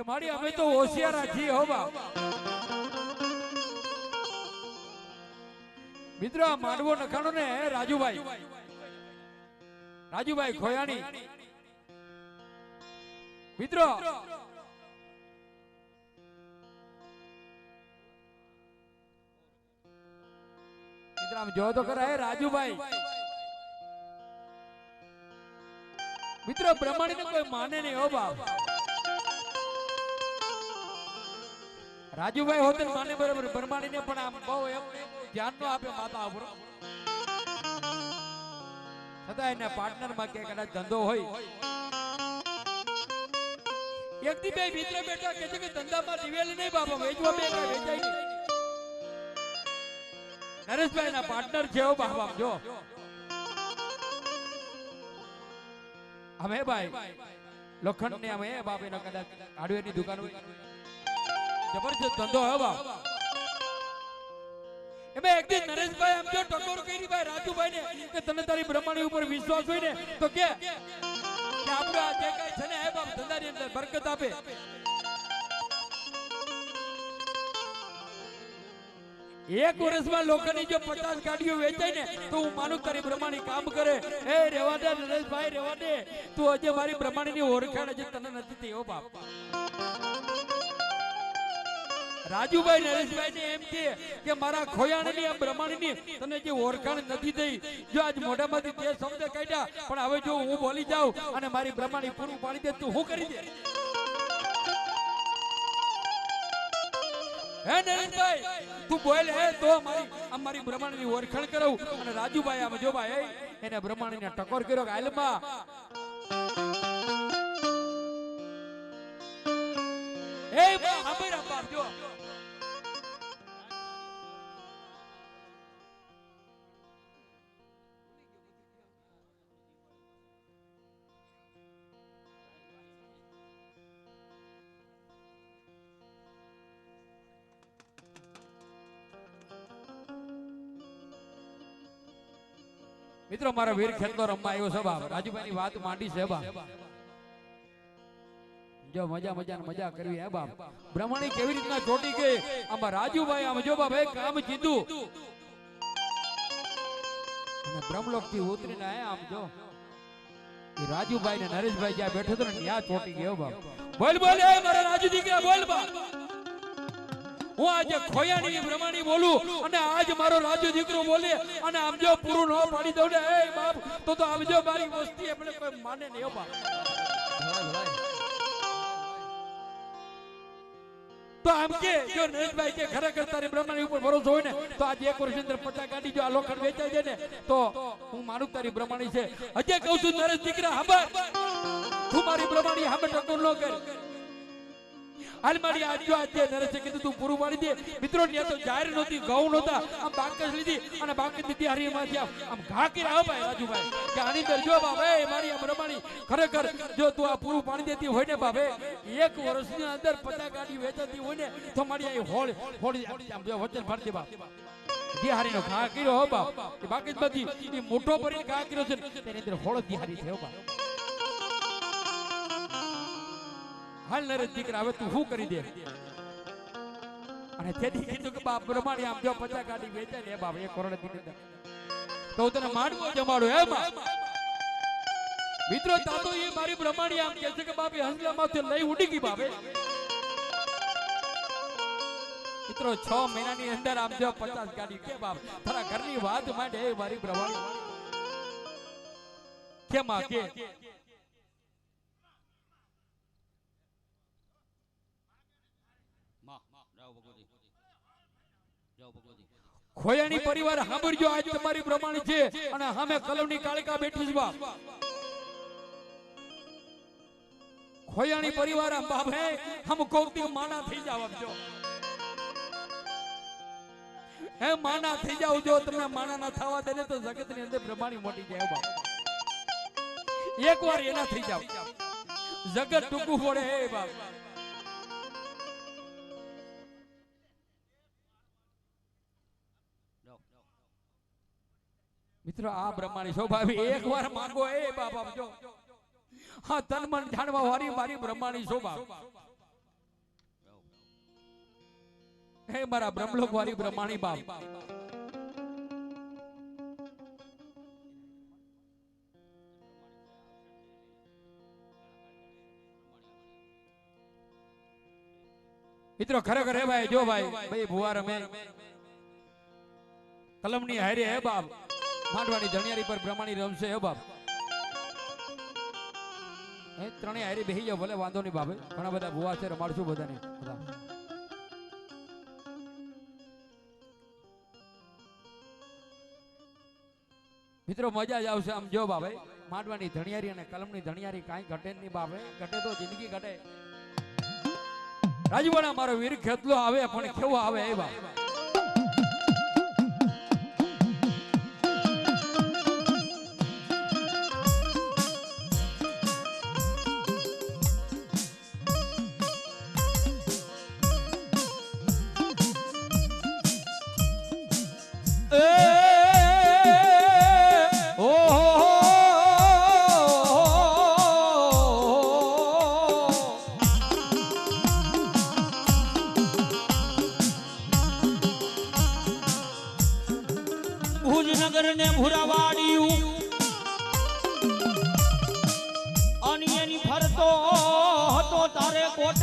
કે મારી અમે તો હોશિયારા છીએ હો મિત્રો આ માંડવો નખાણો ને રાજુભાઈ. રાજુભાઈ. ખોયાણી. મિત્રો. આમ જો તો ખરા રાજુભાઈ. મિત્રો બ્રહ્માંડ કોઈ માને નહીં હો બાપ રાજુભાઈ હોતે માની બરાબર બ્રહ્માંડ ને પણ આમ બહુ એમ ધ્યાન નો આપે માતા ઉપર. છતાં એના પાર્ટનરમાં કે કદાચ ધંધો હોય. એક દી બે મિત્ર બેઠા કે છે કે ધંધામાં દિવેલી નહીં બાપા, વેચવા બે કઈ વેચાય નહીં. નરેશભાઈ ના પાર્ટનર છે બાપ જો. અમે ભાઈ લોખંડ ને અમે, બાપ એનો કદાચ હાર્ડવેરની દુકાન હોય. જબરજસ્ત ધંધો હે એમાં એક દિન નરેશભાઈ એમ જો ટકોર કરી ભાઈ રાજુભાઈ ને કે તને તારી બ્રહ્માણી ઉપર વિશ્વાસ હોય ને, તો કે આપણે આ જે કઈ છે ને હે બાપ ધંધાની અંદર બરકત આપે. એક વર્ષમાં લોકોની જો પચાસ ગાડીઓ વેચાય ને, તો હું માનું તારી બ્રહ્માણી કામ કરે. એ, રેવા દે નરેશભાઈ, રેવા દે. તું હજે મારી બ્રહ્માણીની ઓળખાણ હજી તને નથી થઈ હો બાપ. રાજુભાઈ નરેશભાઈ ને એમ કે કે મારા ખોયાણની, આ બ્રહ્માણીની તને જે ઓળખાણ નથી થઈ, જો આજ મોઢામાંથી તે શબ્દ કાઢ્યા, પણ હવે જો હું બોલી જાઉં અને મારી બ્રહ્માણી પૂરું પાડી દે, તું હું કરી દે. હે નરેશભાઈ, તું બોલ હે, તો મારી અમારી મારી બ્રહ્માણીની ઓળખાણ કરું અને રાજુભાઈ આમ જો ભાઈ, એને બ્રહ્માણીને ટકોર કર્યો કે હાલમાં. એ બા સાંભળ આ મિત્રો, મારા વીર ખેલતો રમવા આવ્યો છે બાપ. રાજુભાઈની વાત માંડી છે બાપ. જો મજા મજા મજા કરવી હે બાપ. બ્રહ્માણી કેવી રીતના ચોટી ગઈ? આમાં રાજુભાઈ આમ જો બાપ એ કામ કીધું. અને બ્રહ્મલોકથી ઉતરીને આયા આમ જો. રાજુભાઈ ને નરેશભાઈ જ્યાં બેઠો હતો ને ત્યાં ચોટી ગયો બાપ. બોલ બોલ, એ મારા રાજુજી કે બોલ, બાપ. હું આજે ખોયાણી બ્રહ્માણી બોલું અને આજ મારો રાજુ દીકરો બોલે અને આમ પૂરું ન પાડી દઉં ને, એ બાપ, તો તો આમ મારી વસ્તી, એમણે કોઈ માને નહીં બાપ. તો આમ કે, જો નરેશભાઈ કે ખરેખર તારી બ્રહ્માની ઉપર ભરોસો હોય ને, તો આજે એક વર્ષની પચાસ ગાડી જો, આ લોખંડ વેચાય છે ને, તો હું માનું તારી બ્રહ્માણી છે. હજે કહું છું, નરેશ દીકરા હાબર તું મારી બ્રહ્માણી હામે ટકોર ન કર. હાલ મારી આજે નરેશે કીધું તું પૂરું પાડી દે. મિત્રો, ત્યાં તો જાહેર નહોતી, ઘઉં નહોતા. આમ બાકસ લીધી અને બાકસ દીધી હરીમાંથી આમ. આમ ઘાકી કર્યા ભાઈ રાજુભાઈ. કે આની અંદર જો બાબે મારી આમ રમાણી ખરેખર જો તું આ પૂરું પાણી દેતી હોય ને બાબે એક વર્ષની અંદર પતા ગાડી વેચાતી હોય ને, તો મારી આ હોળ હોળ વચન દે બાપ. દિહારીનો ઘા કર્યો હો બાપ. બાકી બધી મોટો ભરીને ઘા કર્યો છે તેની અંદર હોળ દિહારી થયો બાપ. હાલ નરેશ દીકરા, હવે તું શું કરી દે? અને તેથી કીધું કે બાપ બ્રહ્માણી આમ જો પચાસ ગાડી વેચે ને બાપ એક કરોડ અંદર તો તને માંડવો જમાડો, હે મિત્રો તાતો એ મારી બ્રહ્માણી આમ કહે છે કે બાપ એ હંસલા માંથી લઈ ઉડી ગઈ બાપે મિત્રો, છ મહિનાની અંદર આમ જો પચાસ ગાડી કે બાપ, તારા ઘરની વાત માંડે, એ મારી બ્રહ્માણી. કેમ કે માં જાઓ ભગવતી જાઓ ભગવતી ખોયાણી પરિવાર સાંભળજો આજ તમારી પ્રમાણે છે. અને સામે કલમની કાળકા બેઠી છે બાપ. ખોયાણી પરિવાર બાપ હે હમ કોકતી માના થઈ જાવ જો હે માના થઈ જાવ જો તમને માના ના થવા દે તો જગતની અંદર પ્રમાણી મોટી જાય બાપ. એકવાર એના થઈ જાવ. જગત ટૂંકું પડે હે બાપ. મિત્રો આ બ્રહ્માણી શોભાવી એક વાર માંગો એ બાપ આપજો હા તન મન જાણવા વાળી મારી બ્રહ્માણી શોભા હે મારા બ્રહ્મલોક વાળી બ્રહ્માણી બાપ મિત્રો ખરેખર હે ભાઈ જો ભાઈ ભાઈ ભુવા રમે કલમની હારે હે બાપ માંડવાની ધણિયારી પર બ્રહ્માણી રમશે, હે બાપ. એ ત્રણેય હારી બેહી જાવ ભલે વાંધો નહીં બાપે. ઘણા બધા ભૂવા છે, રમાડશું બધાને. બધા. મિત્રો, મજા જ આવશે આમ, જો બાપે. માંડવાની ધણિયારી અને કલમની ધણિયારી કાંઈ ઘટે નહીં બાપે. ઘટે તો જિંદગી ઘટે. રાજવાડા, મારો વીર ખેતલો આવે, પણ કેવો આવે એ બાપ? ભુજનગર ને ભુરાવાડિયું. અને એની ફરતો હતો તારે કોટ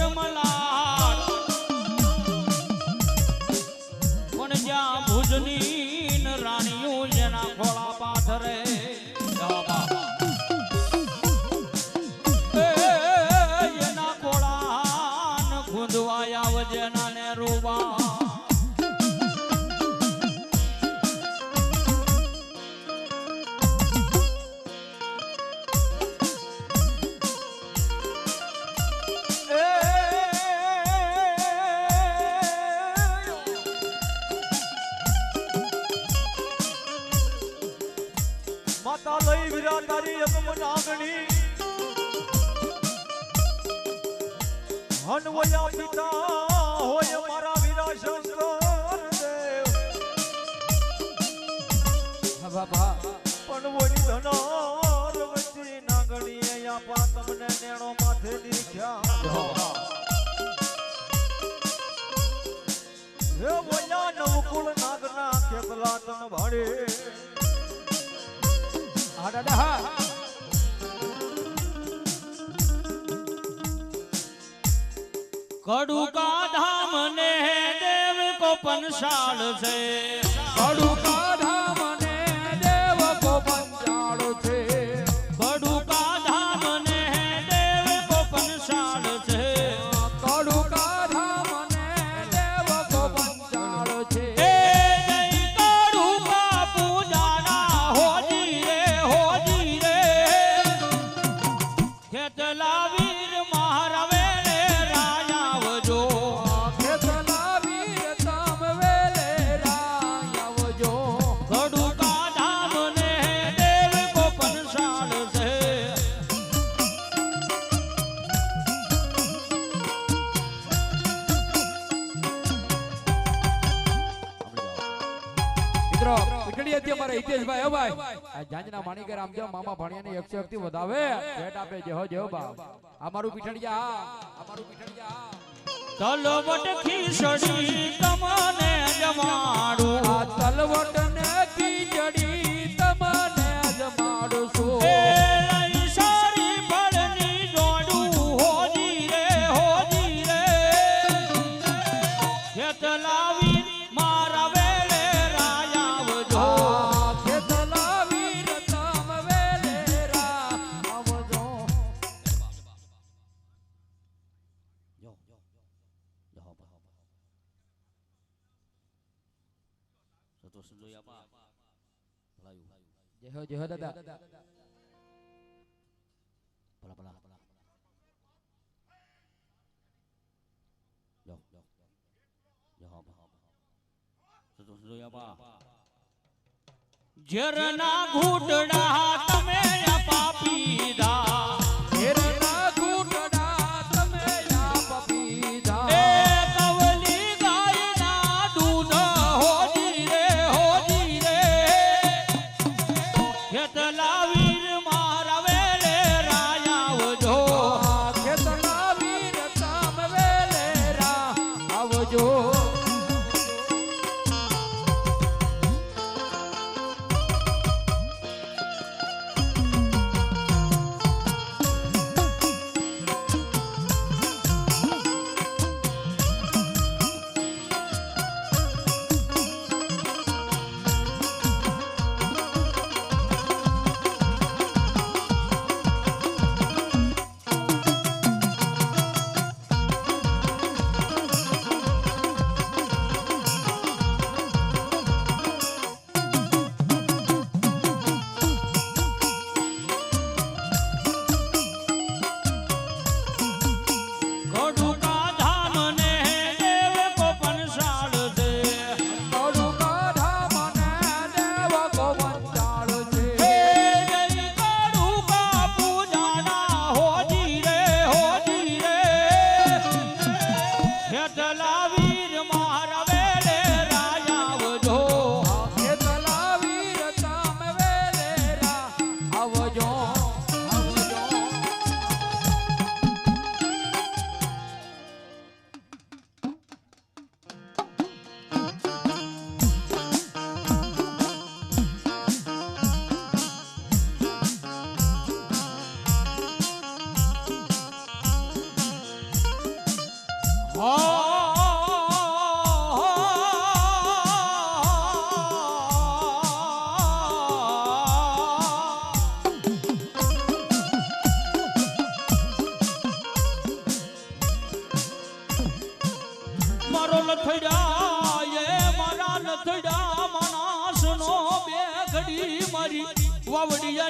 હનવયા પિતા, હોય મારા વીરા શંકર દેવ બાબા પણ વળી ધનાર વચ્ચે નાગણી અહીંયા પા તમને નેણો માથે દીખ્યા હે વયા નવકુળ નાગના ખેતલા તન ભાડે. હા હા. કડુકા ધામ ને દેવ કો પનસાળ છે. કડુકા જાંજના માણીકર આમ જો મામા ભાણિયાની એક શક્તિ વધાવે. ભેટ આપે જે હો જે બાપ. અમારું પીઠડિયા. હા. અમારું પીઠડિયા હા. તલવટ ખીસડી તમને જમાડું. આ તલવટ જોઈ આપા ભલાયું જય હો જય હો દાદા ભલા ભલા જો જો જો હો બા સંતોષ જોઈ આપા ઝરના ઘૂંટડા તમે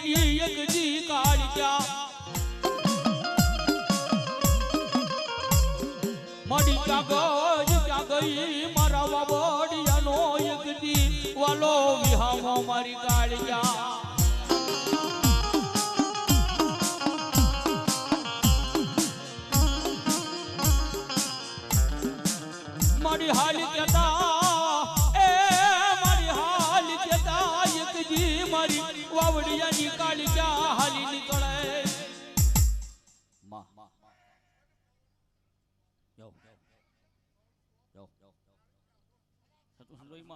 વાવડિયાની એક જી કાળિયા મડી ક્યાં ગઈ ક્યાં ગઈ મારા વાવડિયાનો એક દી વાલો વિહામો મારી કાળિયા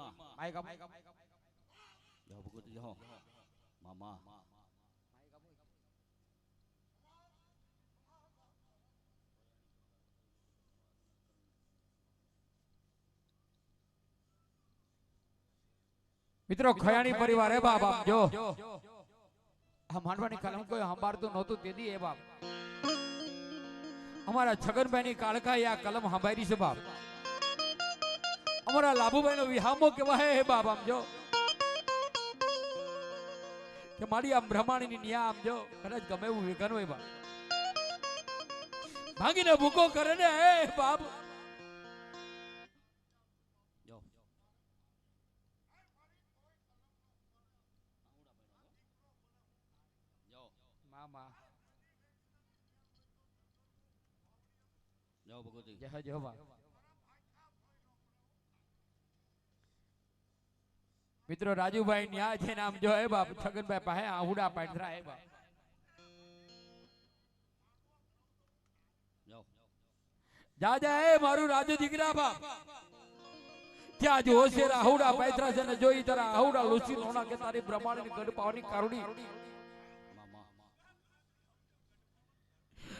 સતુ સંજોઈ માં જાઓ ભગવતી જાઓ મામા મિત્રો ખયાણી પરિવાર હે બાપ આમ જો આ માંડવાની કલમ કોઈ સંભાળતું નહોતું તેથી એ બાપ અમારા છગનભાઈ ની કાળકાએ આ કલમ સંભાળી છે બાપ અમારા લાભુભાઈ નો વિહામો કેવાય હે બાપ આમ જો. કે મારી આમ બ્રહ્માણી ની ન્યા આમ જો. કદાચ ગમે એવું વિઘન હોય બાપ. ભાંગીને ભૂકો કરે ને હે બાપ. જાઓ જાઓ મામા. જાઓ ભગવતી. જય જય બાપ. મિત્રો રાજુભાઈ ન્યા છે નામ જો હે બાપ છગનભાઈ પાસે આહુડા પાઠરા હે બાપ. જા. જા એ મારું રાજુ દીકરા બાપ. ત્યાં જો હોશે આહુડા પાડરા છે ને જોઈ તારા આહુડા લુસી લોણા કે તારી બ્રહ્માંડની ગઢ પાવાની કારુડી.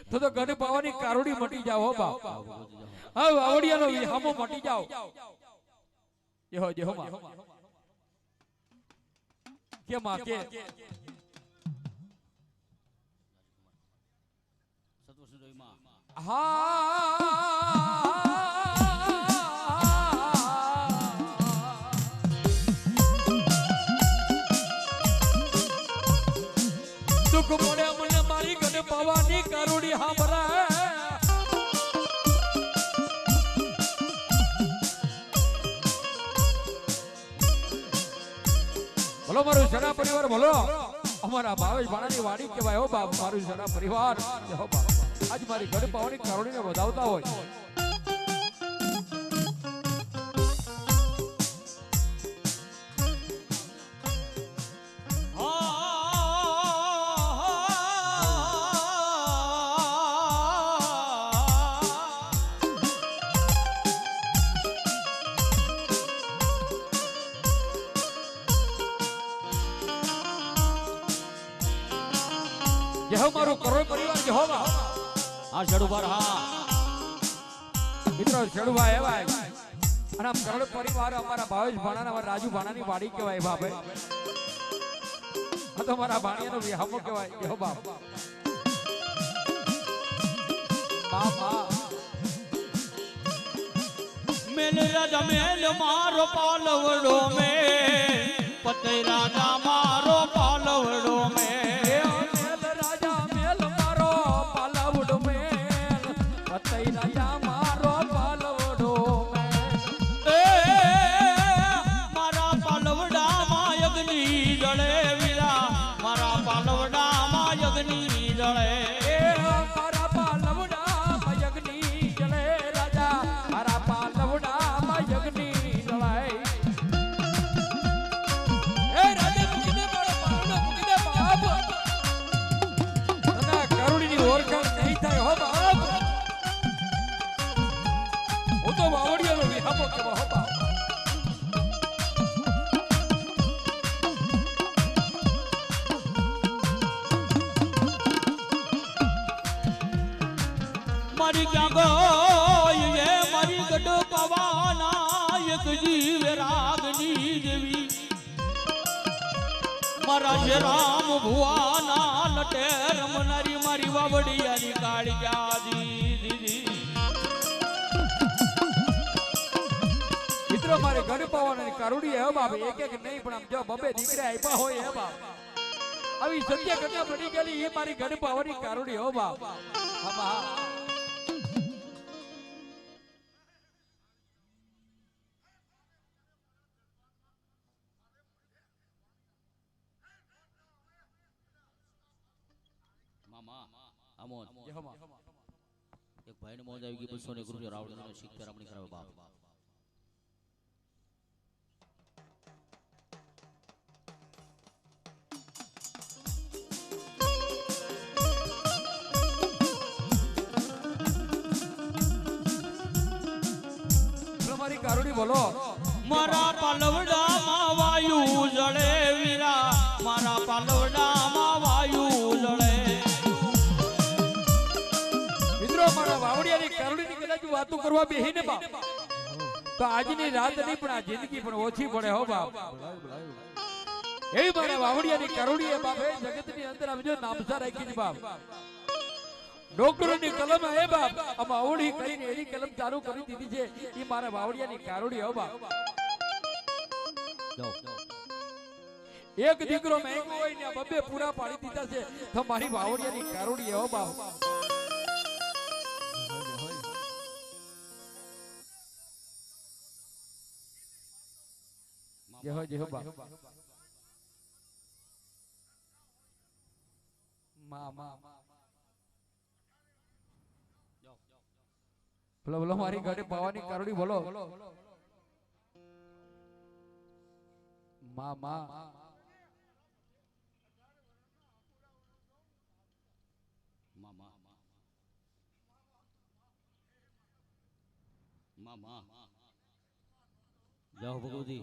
તો તો ગઢ પાવાની કારુડી મટી જાવ હો બાપ. હવે આવડિયાનો વિહામો મટી જાવ જેહો જેહો માં કે માં કે સતુ માં હા ભલો મારું સરા પરિવાર ભલો અમારા ભાવેશ ભાણાની વાડી કહેવાય, હો બાપ, મારું સરા પરિવાર. આજ મારી ગઢ પાવાની કારુડીને વધાવતા હોય. છેડુભાઈ એવા અને આમ કરોડ પરિવાર અમારા ભાવેશ ભાણા અમારા રાજુ ભાણાની વાડી કહેવાય બાપે. તો મારા ભાણિયાનો વિહામો કહેવાય. જેહો બાપ. મેલ રાજા મેલ મારો પાલવડો મેલ પતે રાજા મારો મારી ક્યાં છે રામ ભુવાના લટે રમનારી મારી વાવડિયાની કાળી દીદી મિત્રો, મારે ગઢ પાવાની કારુડી હે બાપ એક એક નહીં, પણ આમ જો બબે દીકરા આપ્યા હોય હે બાપ આવી સત્ય ઘટના બની ગયેલી એ મારી ગઢ પાવાની કારુડી હો બાપ હા આમોદમાં. એક ભાઈને મોજ આવી ગઈ બસો ને ગુરુ રાવણ શીખતા રામણી ખરાબ બાપ. બોલો મારી કારુડી બોલો. મારા પાલવડામાં વાયુ જળે વીરા. મારા પાલવડામાં વાતો કરવા બેહીને બાપ તો આજની રાત નહીં પણ આ જિંદગી પણ ઓછી પડે હો બાપ. એવી મારા વાવડિયાની કારુડી એ બાપ એ જગતની અંદર આવજો નામસા રાખી છે બાપ. ડોક્ટરોની કલમ હે બાપ. આમાં અવળી કરીને એની કલમ ચાલુ કરી દીધી છે. એ મારા વાવડિયાની કારુડી હો બાપ. એક દીકરો મહેંગો હોય ને આ બબ્બે પૂરા પાડી દીધા છે. તો મારી વાવડિયાની કારુડી હો બાપ. જય હો જય હો બાપ મા મા બોલો બોલો મારી ઘરે પાવાની કારણી બોલો મા મા મામા મામા જાઓ ભગવતી